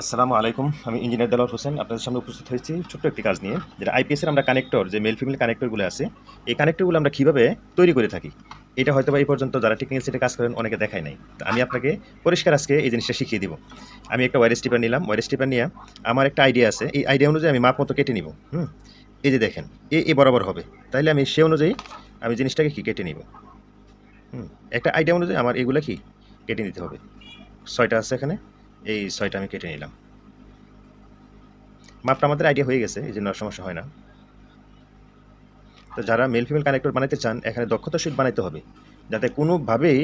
আসসালামু আলাইকুম। আমি ইঞ্জিনিয়ার দেলাওয়ার হোসেন। আপনাদের সামনে উপস্থিত হয়েছি ছোট্ট একটি কাজ নিয়ে, যেটা আইপিএসের আমরা কানেক্টর যে মেল ফিমেল কানেক্টরগুলো আছে, এই কানেক্টরগুলো আমরা কীভাবে তৈরি করে থাকি, এটা হয়তো এই পর্যন্ত যারা টেকনিক্যাল সেটে কাজ করেন অনেকে দেখায় নাই। তো আমি আপনাকে পরিষ্কার আজকে এই জিনিসটা শিখিয়ে দিব। আমি একটা ওয়ারেস টিপার নিলাম। ওয়ারেস টিপার নিয়ে আমার একটা আইডিয়া আছে। এই আইডিয়া অনুযায়ী আমি মাপ মতো কেটে নিব, হুম? এই যে দেখেন, এ এ বরাবর হবে। তাইলে আমি সে অনুযায়ী আমি জিনিসটাকে কি কেটে নিব, হুম? একটা আইডিয়া অনুযায়ী আমার এগুলো কি কেটে নিতে হবে। ছয়টা আছে এখানে। এই ছয়টা আমি কেটে নিলাম। মাপটা আমাদের আইডিয়া হয়ে গেছে, এই জন্য সমস্যা হয় না। তো যারা মেল ফিমেল কানেক্টর বানাইতে চান, এখানে দক্ষতা শীট বানাইতে হবে, যাতে কোনোভাবেই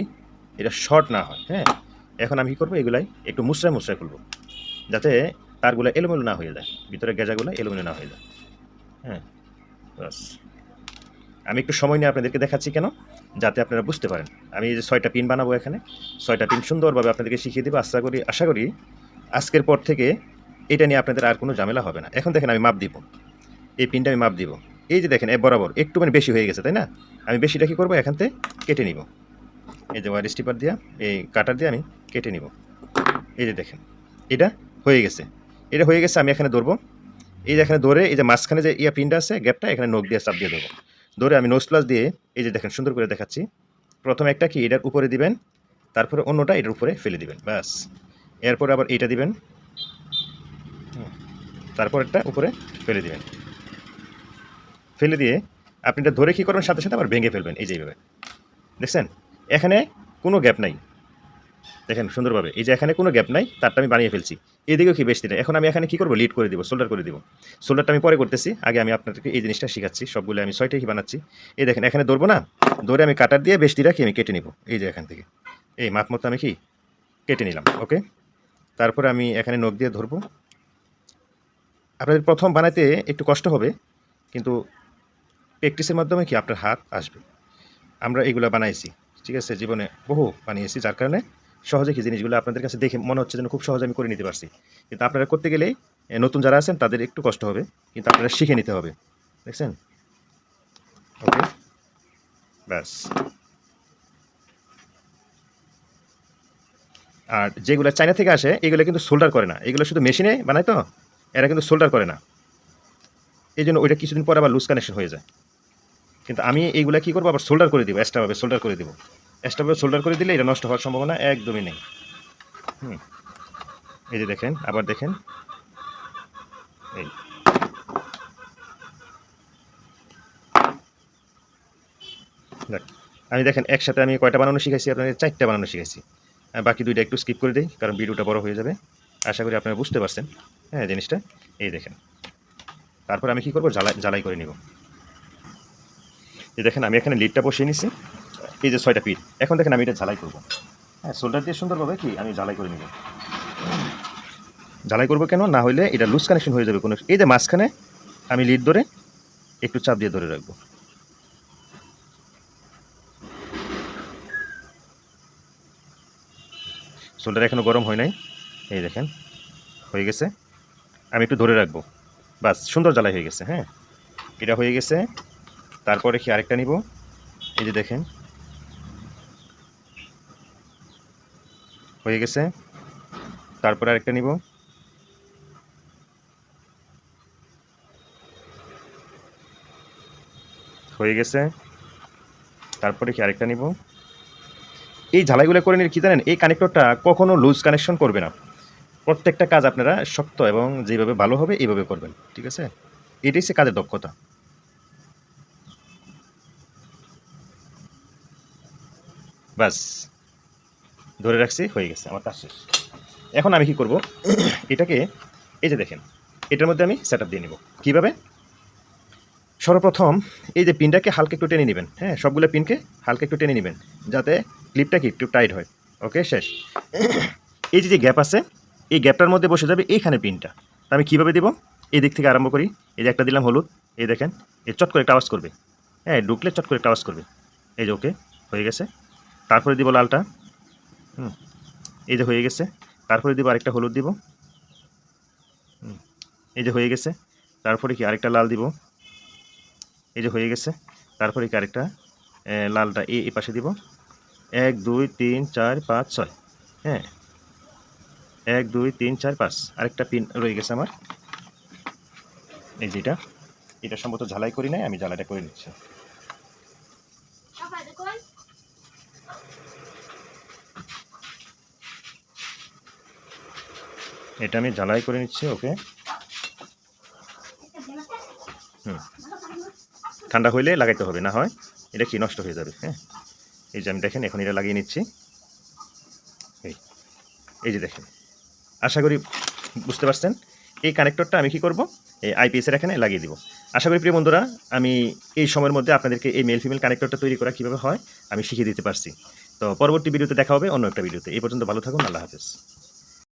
এটা শর্ট না হয় হ্যাঁ? এখন আমি কী করব, এগুলাই একটু মুসরায় মুসরায় করব যাতে তারগুলো এলোমেলো না হয়ে যায় ভিতরে গেজাগুলো এলোমেলো না হয়ে যায় হ্যাঁ? বাস আমি একটু সময় নিয়ে আপনাদেরকে দেখাচ্ছি কেন? যাতে আপনারা বুঝতে পারেন। আমি যে ছয়টা পিন বানাবো এখানে, ছয়টা পিন সুন্দরভাবে আপনাদেরকে শিখিয়ে দেবো। আশা করি আশা করি আজকের পর থেকে এটা নিয়ে আপনাদের আর কোনো ঝামেলা হবে না। এখন দেখেন আমি মাপ দিব। এই পিনটা আমি মাপ দিব। এই যে দেখেন, এ বরাবর একটু মানে বেশি হয়ে গেছে, তাই না? আমি বেশিটা কী করব? এখান থেকে কেটে নিব। এই যে ওয়ার স্টিপার দিয়া, এই কাটার দিয়ে আমি কেটে নিব। এই যে দেখেন, এটা হয়ে গেছে। এটা হয়ে গেছে, আমি এখানে ধরবো। এই যে এখানে ধরে, এই যে মাঝখানে যে ইয়া পিনটা আছে গ্যাপটা এখানে নোক দিয়ে চাপ দিয়ে দেবো ধরে আমি নোজ প্লাস দিয়ে এই যে দেখেন সুন্দর করে দেখাচ্ছি। প্রথম একটা কি এটার উপরে দিবেন, তারপরে অন্যটা এটার উপরে ফেলে দিবেন, ব্যাস। এরপর আবার এটা দিবেন। তারপর একটা উপরে ফেলে দিবেন। ফেলে দিয়ে আপনি এটা ধরে কী করবেন, সাথে সাথে আবার ভেঙে ফেলবেন, এই যে এইভাবে। দেখছেন? এখানে কোনো গ্যাপ নাই। দেখেন, সুন্দরভাবে। এই যে এখানে কোনো গ্যাপ নাই, তারটা আমি বানিয়ে ফেলছি। এদিকেও কি বেশি নেই এখন আমি এখানে কী করব? লিড করে দিব সোল্ডার করে দিব। সোল্ডারটা আমি পরে করতেছি। আগে আমি আপনাদেরকে এই জিনিসটা শেখাচ্ছি। সবগুলো আমি ছয়টাই কি বানাচ্ছি? এই দেখেন, এখানে ধরবো না? ধরে আমি কাটার দিয়ে বেশি রাখি আমি কেটে নিব। এই যে এখান থেকে। এই মাপ মতো আমি কি? কেটে নিলাম ওকে তারপরে আমি এখানে নখ দিয়ে ধরবো। আপনাদের প্রথম বানাইতে একটু কষ্ট হবে, কিন্তু প্র্যাকটিসের মাধ্যমে কি আপনার হাত আসবে? আমরা এগুলো বানাইছি, ঠিক আছে? জীবনে বহু বানিয়েছি, যার কারণে সহজে কি জিনিসগুলো আপনাদের কাছে দেখে মনে হচ্ছে যেন খুব সহজে আমি করে নিতে পারছি। কিন্তু আপনারা করতে গেলেই নতুন যারা আছেন তাদের একটু কষ্ট হবে, কিন্তু আপনারা শিখে নিতে হবে। দেখছেন? ওকে? ব্যাস। আর যেগুলো চায়না থেকে আসে, এগুলো কিন্তু সোল্ডার করে না। এগুলো শুধু মেশিনে বানায় তো, এরা কিন্তু সোল্ডার করে না। এই জন্য ওইটা কিছুদিন পর আবার লুজ কানেকশন হয়ে যায়। কিন্তু আমি এইগুলা কী করব? আবার সোল্ডার করে দিব এক্সট্রাভাবে সোল্ডার করে দিব। এক্সট্রাভাবে সোল্ডার করে দিলে এটা নষ্ট হওয়ার সম্ভাবনা একদমই নেই। হুম। এই যে দেখেন, আবার দেখেন। এই। দেখ, আমি দেখেন, একসাথে আমি কয়টা বানানো শিখেছি আপনাদের চারটা বানানো শিখেছি বাকি দুইটা একটু স্কিপ করে দিই, কারণ ভিডিওটা বড় হয়ে যাবে। আশা করি আপনারা বুঝতে পারছেন হ্যাঁ জিনিসটা। এই দেখেন। তারপর আমি কি করব? জ্বালাই জ্বালাই করে নিব। এই দেখেন, আমি এখানে লিডটা বসিয়ে নিছি। এই যে ছয়টা পিঠ, এখন দেখেন আমি এটা ঝালাই করব। হ্যাঁ শোল্ডার দিয়ে সুন্দরভাবে কি? আমি ঝালাই করে নিব। ঝালাই করব কেন? না হলে এটা লুজ কানেকশন হয়ে যাবে কোনো এই যে মাঝখানে আমি লিড ধরে একটু চাপ দিয়ে ধরে রাখব। শোল্ডার এখনও গরম হয় নাই। এই দেখেন, হয়ে গেছে। আমি একটু ধরে রাখব। বাস, সুন্দর জ্বালাই হয়ে গেছে হ্যাঁ। এটা হয়ে গেছে। তারপরে কি আরেকটা নিব? এই যে দেখেন হয়ে গেছে। তারপরে আরেকটা নিব। হয়ে গেছে। তারপরে কি আরেকটা নিব। এই ঝালাইগুলো করে নিলে কি জানেন, এই কানেক্টরটা কখনো লুজ কানেকশন করবে না। প্রত্যেকটা কাজ আপনারা শক্ত এবং যেভাবে ভালো হবে এইভাবে করবেন, ঠিক আছে? এটাই সে কাজের দক্ষতা। বাস ধরে রাখছি, হয়ে গেছে, আমার কাজ শেষ। এখন আমি কি করব? এটাকে, এই যে দেখেন, এটার মধ্যে আমি সেট দিয়ে নিব। কীভাবে? সর্বপ্রথম এই যে পিনটাকে হালকা একটু টেনে নেবেন হ্যাঁ সবগুলো পিনকে হালকা একটু টেনে নেবেন, যাতে ক্লিপটা কি একটু টাইট হয়। ওকে শেষ। এই যে যে গ্যাপ আছে, এই গ্যাপটার মধ্যে বসে যাবে এইখানে পিনটা। তা আমি কীভাবে দেবো? এই দিক থেকে আরম্ভ করি। এই যে একটা দিলাম হলুদ, এই দেখেন এই চট করে একটা আওয়াজ করবে। হ্যাঁ ঢুকলে চট করে একটা আওয়াজ করবে। এই যে ওকে হয়ে গেছে। তারপরে দিব লালটা। হুম, এই যে হয়ে গেছে। তারপরে দিব আরেকটা হলুদ দিব। এই যে হয়ে গেছে। তারপরে কি আরেকটা লাল দিব। এই যে হয়ে গেছে। তারপরে কি আরেকটা লালটা এই এই পাশে দিব। এক, দুই, তিন, চার, পাঁচ, ছয়। হ্যাঁ। এক, দুই, তিন, চার, পাঁচ। আরেকটা পিন রয়ে গেছে আমার। এই যেটা এটা। সম্ভবত ঝালাই করি নাই, আমি ঝালাইটা করে নিচ্ছি। এটা আমি ঝালাই করে নিচ্ছি, ওকে? হুম। ঠান্ডা হইলে লাগাইতে হবে, না হয় এটা কি নষ্ট হয়ে যাবে হ্যাঁ? এই যে আমি দেখেন, এখন এটা লাগিয়ে নিচ্ছি। এই এই যে দেখেন। আশা করি বুঝতে পারছেন? এই কানেক্টরটা আমি কি করব? এই আইপিএসের এখানে লাগিয়ে দিব। আশা করি প্রিয় বন্ধুরা, আমি এই সময়ের মধ্যে আপনাদেরকে এই মেল ফিমেল কানেক্টরটা তৈরি করা কীভাবে হয়, আমি শিখিয়ে দিতে পারছি। তো পরবর্তী ভিডিওতে দেখা হবে অন্য একটা ভিডিওতে। এই পর্যন্ত ভালো থাকুন, আল্লাহ হাফেজ।